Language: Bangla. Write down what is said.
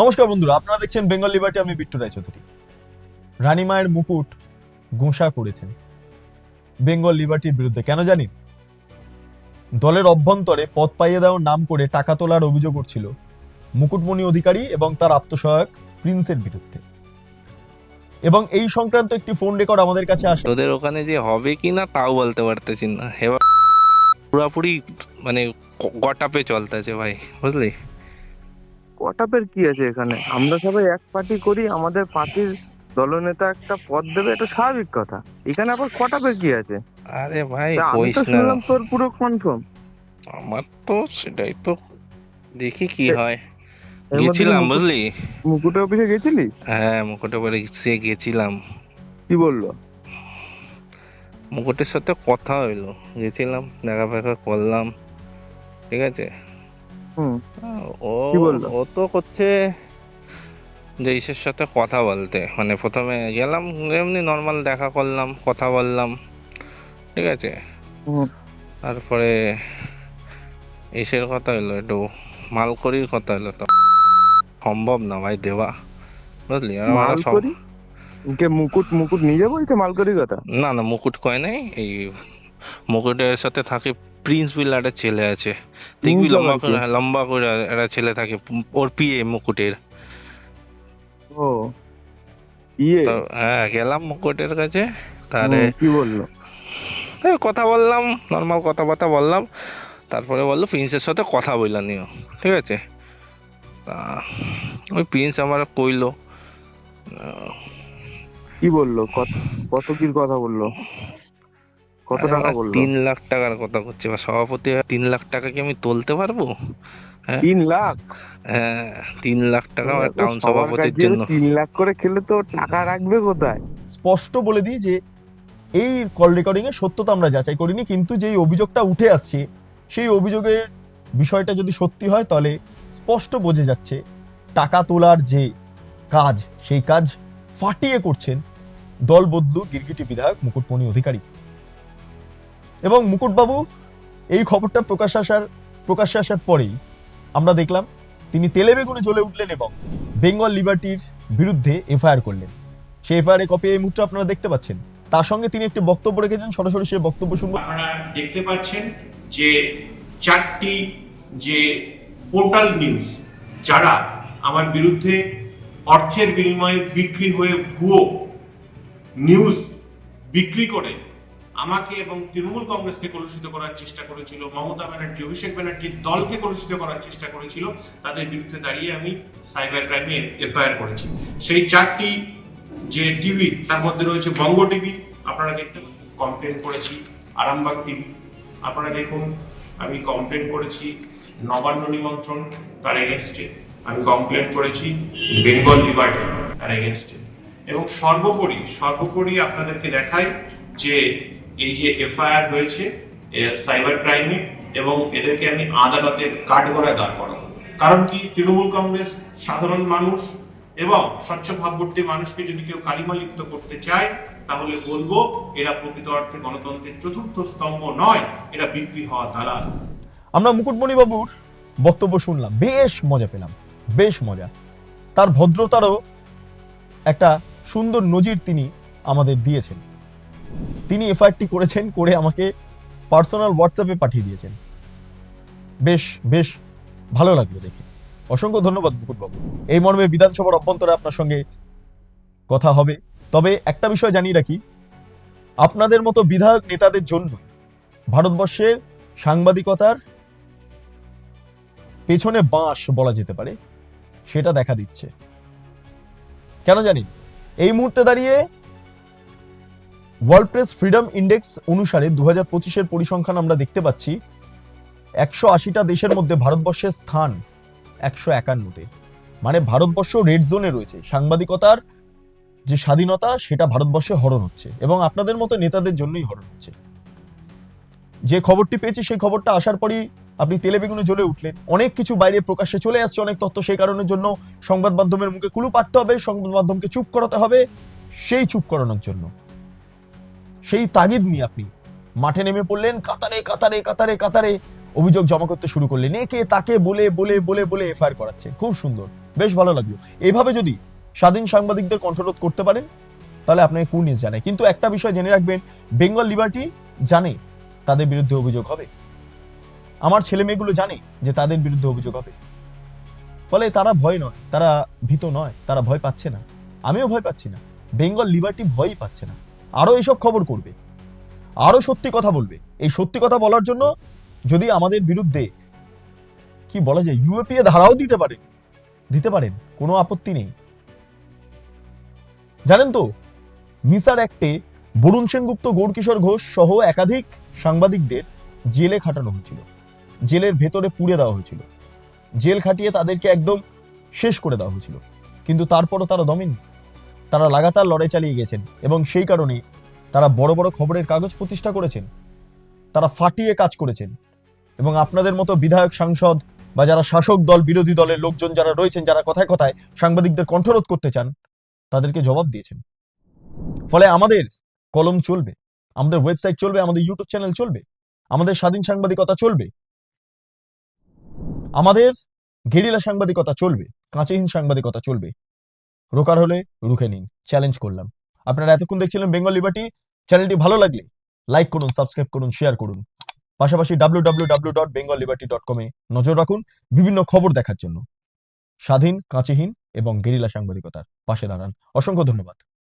নমস্কার বন্ধুরা, আপনারা দেখছেন বেঙ্গল লিবার্টি আমি বিট্টু রায়চৌধুরী রানীমায়ের মুকুট ঘোষা করেছেন। বেঙ্গল লিবার্টির বিরুদ্ধে কেন জানি? দলের অভ্যন্তরে পদ পাইয়ে দেওয়ার নাম করে টাকা তোলার অভিযোগ উঠছিল মুকুটমণি অধিকারী এবং তার আত্মসহায়ক প্রিন্সের বিরুদ্ধে। এবং এই সংক্রান্ত একটি ফোন রেকর্ড আমাদের কাছে আসে। তোদের ওখানে যে হবে কি না, তাও বলতে পারতেছি না। পুরাপুরি মানে গটাপে চলতেছে ভাই, বুঝলি? কটাপের কি আছে এখানে? আমরা সবাই এক পার্টি করি আমাদের পার্টির দলনেতা একটা পদ দেবে এটা স্বাভাবিক কথা। এখানে আবার কটাপের কি আছে? আরে ভাই আমি তো শুনলাম তোর পুরো কনফার্ম আমার তো সেটাই তো। দেখি কি হয়। গেছিলাম বুঝলি? মুকুটে অফিসে গেছিলিস? হ্যাঁ মুকুটে বাড়ি সে গেছিলাম। কি বলল? মুকুটের সাথে কথা হইল। গেছিলাম দেখা ফেকা করলাম। ঠিক আছে? ও ও তো করছে যে ইসের সাথে কথা বলতে। মানে প্রথমে গেলাম এমনি নর্মাল দেখা করলাম কথা বললাম ঠিক আছে? তারপরে ইসের কথা হলো একটু মালকড়ির কথা হলো তো। সম্ভব না ভাই দেওয়া। বুঝলি? কে মুকুট মুকুট নিজে বলছে মালকড়ি কথা? না না মুকুট কয় নাই এই মুকুটের সাথে থাকে প্রিন্স বিল একটা ছেলে আছে। দেখবি লম্বা করে লম্বা করে একটা ছেলে থাকে ওর পিয়ে মুকুটের। ও ইয়ে? হ্যাঁ গেলাম মুকুটের কাছে। তাহলে কি বলল? কথা বললাম নর্মাল কথাবার্তা বললাম। তারপরে বলল প্রিন্সের সাথে কথা বললা নিও ঠিক আছে? ওই প্রিন্স আমার কইলো কি বলল? কত কত কি কথা বলল? কত টাকা বলল? তিন লাখ টাকার কথা করছি এবার সভাপতি তিন লাখ টাকা কি আমি তুলতে পারব? তিন লাখ? হ্যাঁ তিন লাখ টাকা টাউন সভাপতির জন্য। তিন লাখ করে খেলে তো টাকা রাখবে কোথায়? স্পষ্ট বলে দিই যে এই কল রেকর্ডিং এর সত্যতা আমরা যাচাই করিনি কিন্তু যেই অভিযোগটা উঠে আসছে সেই অভিযোগের বিষয়টা যদি সত্যি হয় তাহলে স্পষ্ট বোঝা যাচ্ছে টাকা তোলার যে কাজ সেই কাজ ফাটিয়ে করছেন দল বদলু গিরগিটি বিধায়ক মুকুটমণি অধিকারী। এবং মুকুটবাবু, এই খবরটা প্রকাশ আসার প্রকাশ্যে আসার পরেই আমরা দেখলাম তিনি তেলে বেগুনে জ্বলে উঠলেন এবং বেঙ্গল লিবার্টির বিরুদ্ধে এফআইআর করলেন। সেই এফআইআর কপি এই মুহূর্তে আপনারা দেখতে পাচ্ছেন। তার সঙ্গে তিনি একটি বক্তব্য রেখেছেন, সরাসরি সেই বক্তব্য শুনব। আপনারা দেখতে পাচ্ছেন যে চারটি যে পোর্টাল নিউজ, যারা আমার বিরুদ্ধে অর্থের বিনিময়ে বিক্রি হয়ে ভুয়ো নিউজ বিক্রি করে আমাকে এবং তৃণমূল কংগ্রেসকে কলুষিত করার চেষ্টা করেছিল, মমতা ব্যানার্জি, অভিষেক ব্যানার্জির দলকে কলুষিত করার চেষ্টা করেছিল, তাদের বিরুদ্ধে দাঁড়িয়ে আমি সাইবার ক্রাইমে এফআইআর করেছি। সেই চারটি যে টিভি, তার মধ্যে রয়েছে বঙ্গ টিভি, আপনারা দেখতে কমপ্লেন করেছি, আরামবাগ টিভি, আপনারা দেখুন, আমি কমপ্লেন করেছি, নবান্ন নিমন্ত্রণ, তার এগেনস্টে আমি কমপ্লেন করেছি বেঙ্গল লিবার্টি তার এগেনস্টে এবং সর্বোপরি সর্বোপরি আপনাদেরকে দেখাই যে এই যে এফআইআর হয়েছে সাইবার ক্রাইমে, এবং এদেরকে আমি আদালতের কাঠগড়ায় দাঁড় করাবো। কারণ কি? তৃণমূল কংগ্রেস সাধারণ মানুষ এবং স্বচ্ছ ভাবমূর্তি মানুষকে যদি কেউ কালিমালিপ্ত করতে চায়, তাহলে বলব, এরা প্রকৃত অর্থে গণতন্ত্রের চতুর্থ স্তম্ভ নয়, এরা বিক্রি হওয়া দালাল। আমরা মুকুটমণি বাবুর বক্তব্য শুনলাম, বেশ মজা পেলাম, বেশ মজা। তার ভদ্রতারও একটা সুন্দর নজির তিনি আমাদের দিয়েছেন। তিনি এফআইআরটি করেছেন, করে আমাকে পার্সোনাল হোয়াটসঅ্যাপে পাঠিয়ে দিয়েছেন। বেশ বেশ ভালো লাগল দেখে। অসংখ্য ধন্যবাদ মুকুটবাবু। এই মর্মে বিধানসভার অভ্যন্তরে আপনার সঙ্গে কথা হবে। তবে একটা বিষয় জানিয়ে রাখি, আপনাদের মতো বিধায়ক নেতাদের জন্য ভারতবর্ষের সাংবাদিকতার পেছনে বাঁশ বলা যেতে পারে, সেটা দেখা দিচ্ছে। কেন জানি? এই মুহূর্তে দাঁড়িয়ে ওয়ার্ল্ড প্রেস ফ্রিডম ইন্ডেক্স অনুসারে দু হাজার পঁচিশের পরিসংখ্যান আমরা দেখতে পাচ্ছি, একশো আশিটা দেশের মধ্যে ভারতবর্ষের স্থান একশো একান্নতে। মানে ভারতবর্ষ রেড জোনে রয়েছে। সাংবাদিকতার যে স্বাধীনতা, সেটা ভারতবর্ষে হরণ হচ্ছে এবং আপনাদের মতো নেতাদের জন্যই হরণ হচ্ছে। যে খবরটি পেয়েছি, সেই খবরটা আসার পরই আপনি তেলে বেগুনে জ্বলে উঠলেন। অনেক কিছু বাইরে প্রকাশ্যে চলে আসছে, অনেক তথ্য সেই কারণের জন্য সংবাদ মাধ্যমের মুখে কুলু পাঠতে হবে, সংবাদ মাধ্যমকে চুপ করাতে হবে, সেই চুপ করানোর জন্য। সেই তাগিদ নিয়ে আপনি মাঠে নেমে পড়লেন, কাতারে কাতারে কাতারে কাতারে অভিযোগ জমা করতে শুরু করলেন। একে তাকে বলে বলে বলে বলে এফআইআর করাচ্ছে। খুব সুন্দর, বেশ ভালো লাগল। এভাবে যদি স্বাধীন সাংবাদিকদের কণ্ঠরোধ করতে পারেন, তাহলে আপনাকে কুর্নিশ জানায়। কিন্তু একটা বিষয় জেনে রাখবেন বেঙ্গল লিবার্টি জানে তাদের বিরুদ্ধে অভিযোগ হবে। আমার ছেলে মেয়েগুলো জানে যে তাদের বিরুদ্ধে অভিযোগ হবে। ফলে তারা ভয় নয়, তারা ভীত নয়, তারা ভয় পাচ্ছে না। আমিও ভয় পাচ্ছি না। বেঙ্গল লিবার্টি ভয়ই পাচ্ছে না। আরও এসব খবর করবে। আরও সত্যি কথা বলবে। এই সত্যি কথা বলার জন্য যদি আমাদের বিরুদ্ধে, কি বলা যায় ইউএপিএ ধারাও দিতে পারেন দিতে পারেন, কোনো আপত্তি নেই। জানেন তো, মিসার অ্যাক্টে বরুণ সেনগুপ্ত, গৌরকিশোর ঘোষ সহ একাধিক সাংবাদিকদের জেলে খাটানো হয়েছিল। জেলের ভেতরে পুড়ে দেওয়া হয়েছিল। জেল খাটিয়ে তাদেরকে একদম শেষ করে দেওয়া হয়েছিল। কিন্তু তারপরও তারা দমেননি তারা লাগাতার লড়াই চালিয়ে গেছেন এবং সেই কারণে তারা বড় বড় খবরের কাগজ প্রতিষ্ঠা করেছেন। তারা ফাটিয়ে কাজ করেছেন এবং আপনাদের মতো বিধায়ক, সাংসদ বা যারা শাসক দল, বিরোধী দলের লোকজন যারা রয়েছেন, যারা কথায় কথায় সাংবাদিকদের কণ্ঠরোধ করতে চান, তাদেরকে জবাব দিয়েছেন। ফলে আমাদের কলম চলবে, আমাদের ওয়েবসাইট চলবে, আমাদের ইউটিউব চ্যানেল চলবে, আমাদের স্বাধীন সাংবাদিকতা চলবে, আমাদের গেরিলা সাংবাদিকতা চলবে, কাঁচেহীন সাংবাদিকতা চলবে। রোকার হলে রুখে নিন চ্যালেঞ্জ করলাম। আপনারা এতক্ষণ দেখছিলেন বেঙ্গল লিবার্টি চ্যানেলটি ভালো লাগলে লাইক করুন সাবস্ক্রাইব করুন শেয়ার করুন। পাশাপাশি W W dot Bengal dot নজর রাখুন বিভিন্ন খবর দেখার জন্য। স্বাধীন, কাঁচিহীন এবং গেরিলা সাংবাদিকতার পাশে দাঁড়ান। অসংখ্য ধন্যবাদ।